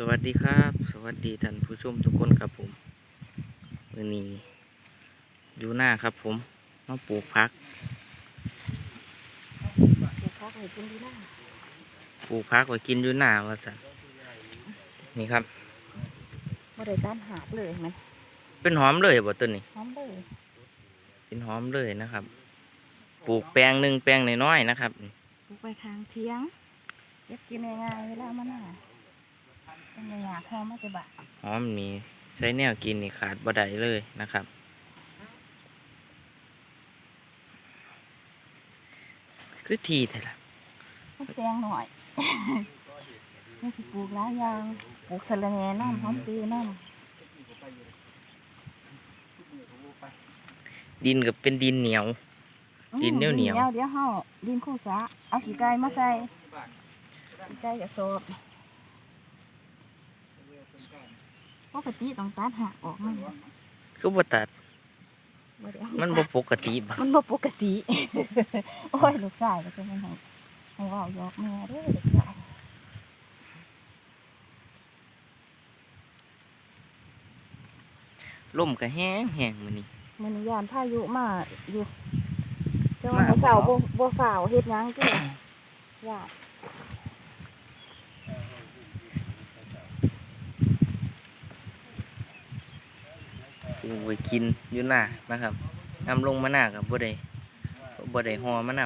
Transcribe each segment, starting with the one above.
สวัสดีครับ สวัสดีท่านผู้ชมทุกคนครับผมวันนี้อยู่หน้าครับผมมาปลูกพักเดี๋ยวพักให้กินดีนะปลูกพักไว้กินอยู่หน้าว่าสันนี่ครับบ่ได้ต้านหากเลยมันเป็นหอมเลยบ่ต้นนี้หอมเลยเป็นหอมเลยนะครับ ปลูกแปลงหนึ่งแปลงน้อยๆนะครับปลูกไปข้างเทียงเก็บกินง่ายๆเวลามันน่ะ เป็นระยะหอมมาจะบะหอมมีใช้แนวกินนี่ขาดบ่ได้เลยนะครับ คือทีแต่ละมันแปลงหน่อยนี่สิปลูกหลายอย่างปลูกสะระแหน่น้ำหอมปีน้ำดินกับเป็นดินเหนียวดินเหนียวๆ เดี๋ยวเดี๋ยวเฮาดินคู่สาเอาขี้ไก่มาใส่ขี้ไก่จะสอบ ปกติต้องตัดหักออกมันคือบ่ตัด บ่ได้เอามันบ่ปกติบ่มันบ่ปกติ โอ้ยลูกชายก็จะมันให้ให้เว่ายอกแม่เด้อลูกชายลมก็แห้งแห้งมื้อนี้ มันยานพายุมาอยู่เจ้ามาว่าเสาบ่บ่ฝ่าวเฮ็ดหยังติยาก ปลูกไว้กินอยู่หน้านะครับนำลงมาหน้ากับบ่ได้บ่ได้ห่อมาน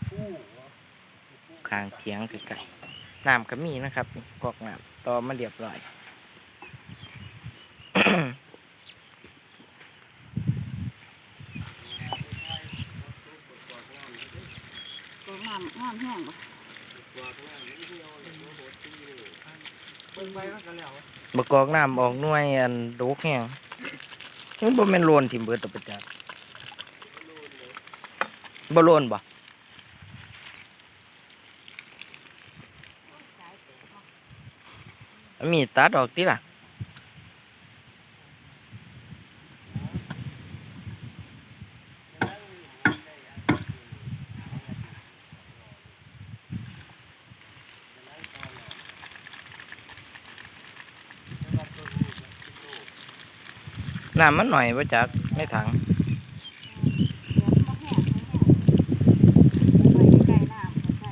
ำข้างเถียงไกลๆน้ำก็มีนะครับนี่กอกน้ำต่อมาเรียบร้อยตัวน้ำน้ำแห้งบ่บกอกน้ำออกหน่วยอันโดกแห้ง มันบ่แม่นโลนทิ่มเบิดตะประจักบ่โลนบ่มีตัดออกติล่ะ น้ำมันหน่อยบ่จักในถังเดี๋ยวมันบ่แห้งมันแห้งไว้ใกล้ๆน้ำเข้าใจ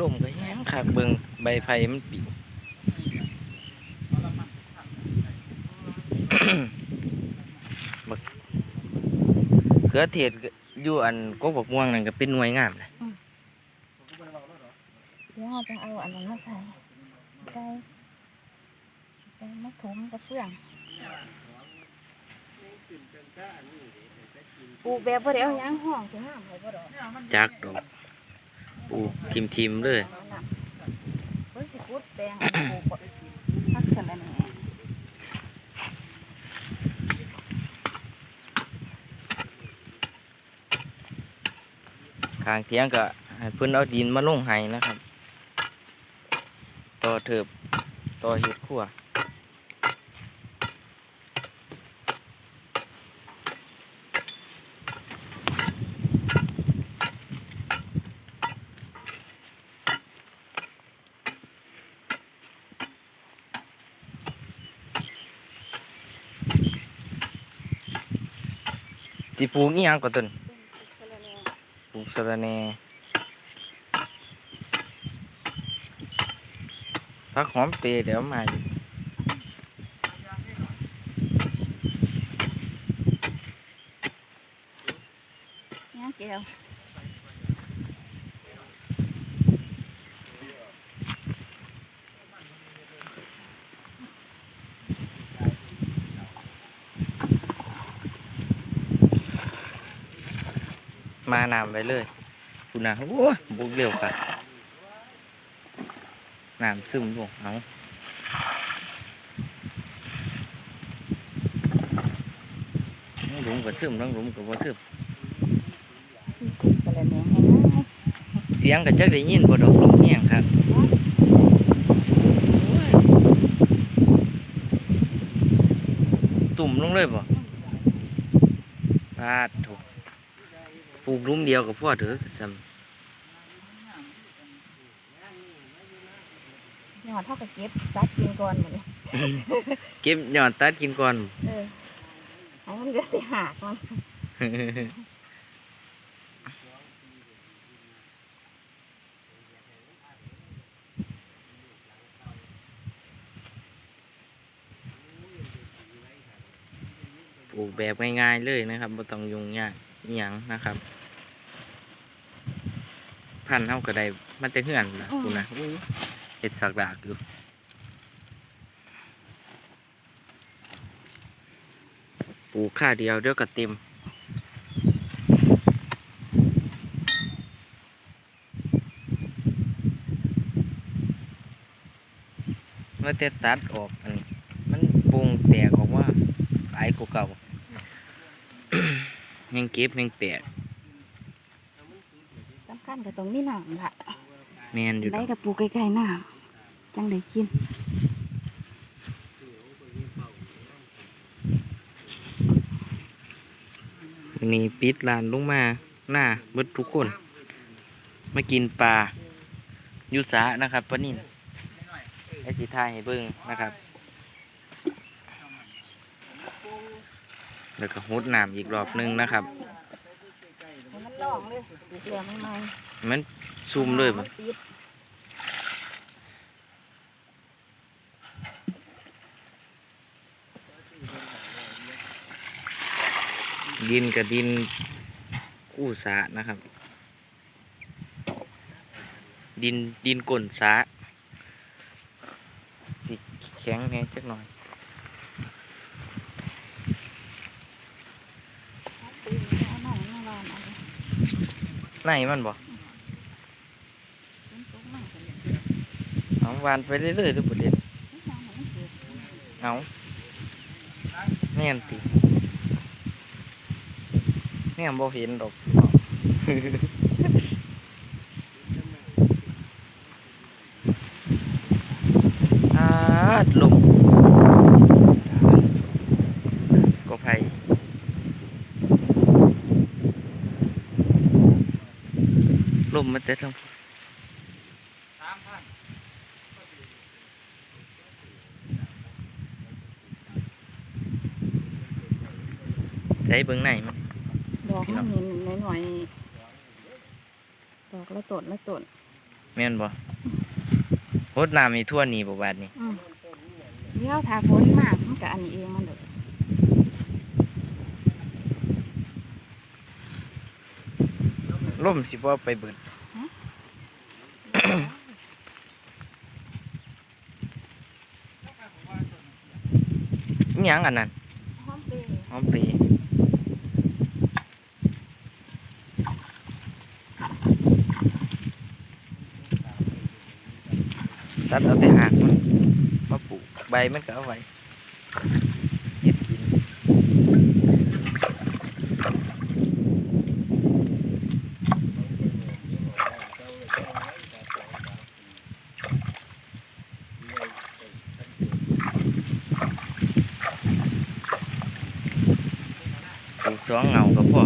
ลมก็แห้งคักเบิ่งใบไผ่มันปิวบักเขือเทศก็อยู่อันกกบักม่วงนั่นก็เป็นหน่วยงามเลยเดี๋ยวเราจะเอาอันนั้นมาใส่ใส่ใส่มะถมกระเฟือง ปลูกแบบบ่ได้เอาหยังห้องสิห้ามให้บ่ดอกจักดอกปลูกทิมๆเลย เอาน่ะเพิ่นสิขุดแปลงให้ปลูกบ่พักสะระแหน่ข้างเทียงก็ให้เพิ่นเอาดินมาลงให้นะครับ ต่อเถิบต่อเฮ็ดครัว สิปลูกอีหยังก็ต้นสะระแหน่ปลูกสะระแหน่พักหอมเปรย์เดี๋ยวมาอยู่แก้ว มาน้ำไปเลยคุณนะโอ้ยบุกเร็วค่ะน้ำซึมลงเอาหลุมกับซึมทั้งหลุมกับว่าซึมเสียงกับจักได้ยินบ่ดอกลมแห้งครับตุ่มลงเลยบ่พาด ปลูกหลุมเดียวกับพ่อเถอะซ้ำยอดเท่ากับเก็บซัดกินก่อนหมดเลยเก็บยอดตัดกินก่อน เออให้มันก็สิหักมันปลูกแบบง่ายๆเลยนะครับบ่ต้องยุ่งยาก อหยังนะครับ พันธุ์เฮาก็ได้มันแต่เฮือนนะคุณนะอู้เฮ็ดสักดากอยู่ปลูกค่าเดียวเดี๋ยวก็เต็มเมื่อแต่ตัดออกอันนี้มันปรุงแตกออกว่าหลายกว่าเก่า ยังเก็บยังแตกสำคัญก็ต้องมีน้ำละแมนอยู่ดได้อกกับปลูกใกล้ๆน้ำจังได้กินวันนี้ปิดร้านลงมาหน้าเบิดทุกคน มากินปลาอยุสานะครับปลานิ่นไอสีทายให้เบิ้งนะครับ แล้วก็ฮดน้ำอีกรอบหนึงนะครับให้มันลองเลยปลูกแล้วไม่ไหมมันซูมเลยบ่มันติดดินกับดินกู้สานะครับ ดินดินก้นสาสิแข็งแหน่จักหน่อย ตีนเอาหน่อยมาลองเอาเลย ไหนมันบ่เป็นตรงนั้นกันเอาวานไปเรื่อยๆทุกประเด็นเกิดเอาแน่นติแน่บ่เห็นดอก อาดลมก็ไผล มมันแต่ทางใช้เบิ่งไหนมันดอกมันเห็นหน่อยๆดอกละต้นละต้นแม่นบ่โหดน้ำมีทั่วนี่บ่บาดนี่อืมเดี๋ยวถ้าฝนมากมันก็อันนี้เองมันเด้อลมสิบ่ไปเบิด ยังอันนั้นหอมปีหอมปีตัดเอาแต่หากมันมาปลูกใบมันก็เอาไว้เก็บกินปลูกสองเงาก็พอ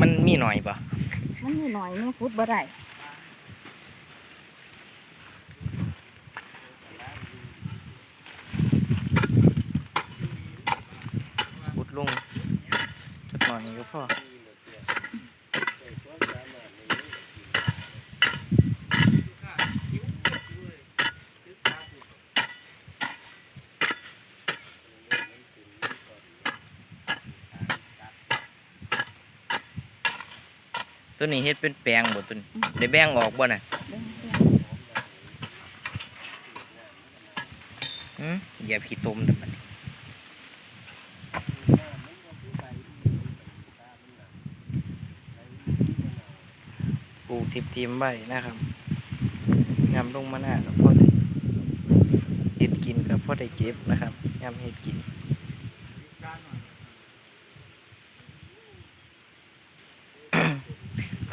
มันมีหน่อยปะ มันมีหน่ อยเนี่ยฟุตบ่ได้พุดลงจักหน่อยก็พอ ตัวนี้เฮ็ดเป็นแปลงบ่ตัวนี้ได้แบ่งออกบ่น่ะเบิ่งเบิ่งหืมอย่าพี่ต้มเด้อบัดนี้ปลูกทิบทิมๆไว้นะครับยำลงมาหน้าก็พอได้เฮ็ดกินก็พอได้เก็บนะครับยำเฮ็ดกิน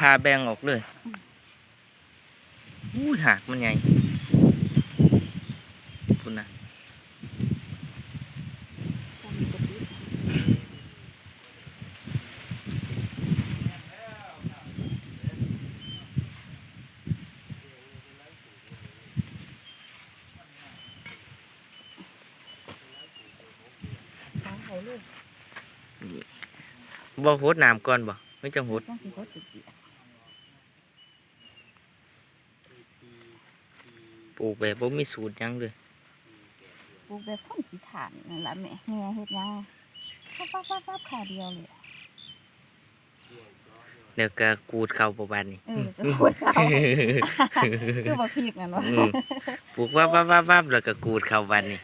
พาแบงออกเลยอู้หักมันไงคุณนะบ่โหดน้ำก่อนบ่ไม่จังโหด ลูกแบบบ่มีสูตรหยังเลยปลูกแบบคนขี้ถ่านนั่นล่ะแม่แม่เฮ็ดหยังปั๊บปั๊บปั๊บปั๊บขาเดียวเลยอะเดี๋ยวก็กูดเข้าประบาณนี้เออจะคุยเขาคือบ่พริกนั่นเนาะอืมปลูกวับวับวับวับแล้วก็กูดเข้าบานนี้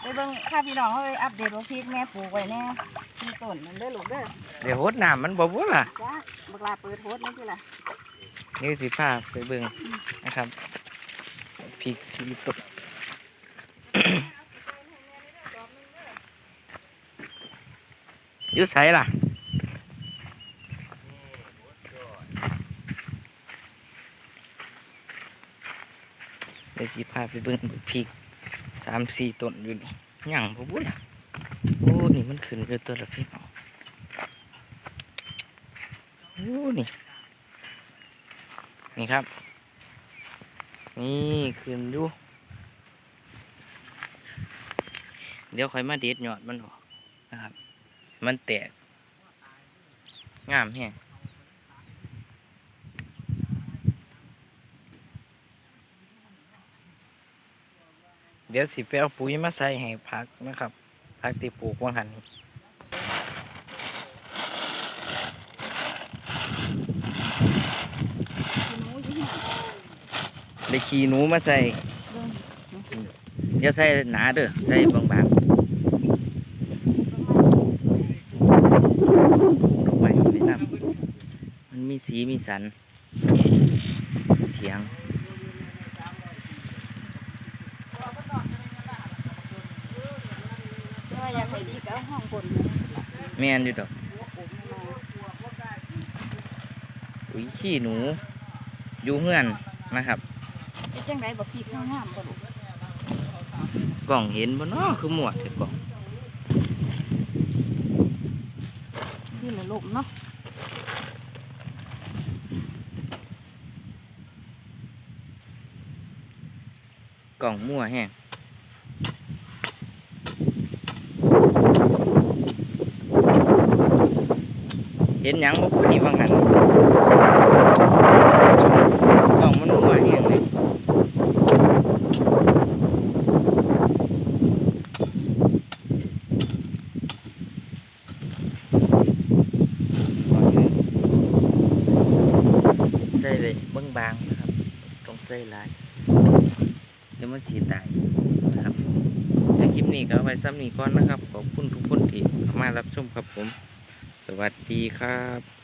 ไปเบิ่งข้าพี่น้องเอ้ยอัปเดตว่าพริกแม่ปลูกไว้แน่มี ต้นมันเด้อลูกเด้อเดี๋ยวโหดน้ำมันบ่บ่ล่ะ จ้าบักลาเปิดโพสต์นี่คือล่ะนี่สิพาไปเบิ่งนะครับพริกสีตก อยู่ไสล่ะ เดี๋ยวสิพาไปเบิ่งบักพริกสามสี่ต้นอยู่นี่หยังบ่บุ่ล่ะโอ้นี่ มันขึ้นเกินตัวละพี่น้องโอ้นี่ นี่ครับ นี่ขึ้นอยู่เดี๋ยวค่อยมาเด็ดยอดมันออกนะครับ มันแตก งามแฮงเดี๋ยวสิไปเอาปุ๋ยมาใส่ให้พักนะครับ พักที่ปลูกว่างหันนี่ได้ขี้หนูมาใส่เบิ่งอย่าใส่หนาเด้อใส่บางๆดอกไม้ในน้ำมันมีสีมีสันเถียง อยากให้ดีก็เอาห้องบนแม่นอยู่ดอกหัวผมมาอุ้ยขี้หนู อยู่เฮือนนะครับเฮ็ดจังไดบ่พริกงามๆบ่ลูกกล่องเห็นบ่เนาะคือหมวดเถอะกล่องที่ละลมเนาะกล่องมั่วแห้ง เห็นหยังบ่พอดีว่างหันกล่องมันมั่วแห้งเลยก่อนอื่นใส่ไปบางนะครับต้องใส่หลายเดี๋ยวมันสีตายนะครับคลิปนี้ก็ไว้ซ้ำนี้ก่อนนะครับ ขอบคุณทุกคนที่มารับชมครับผม สวัสดีครับ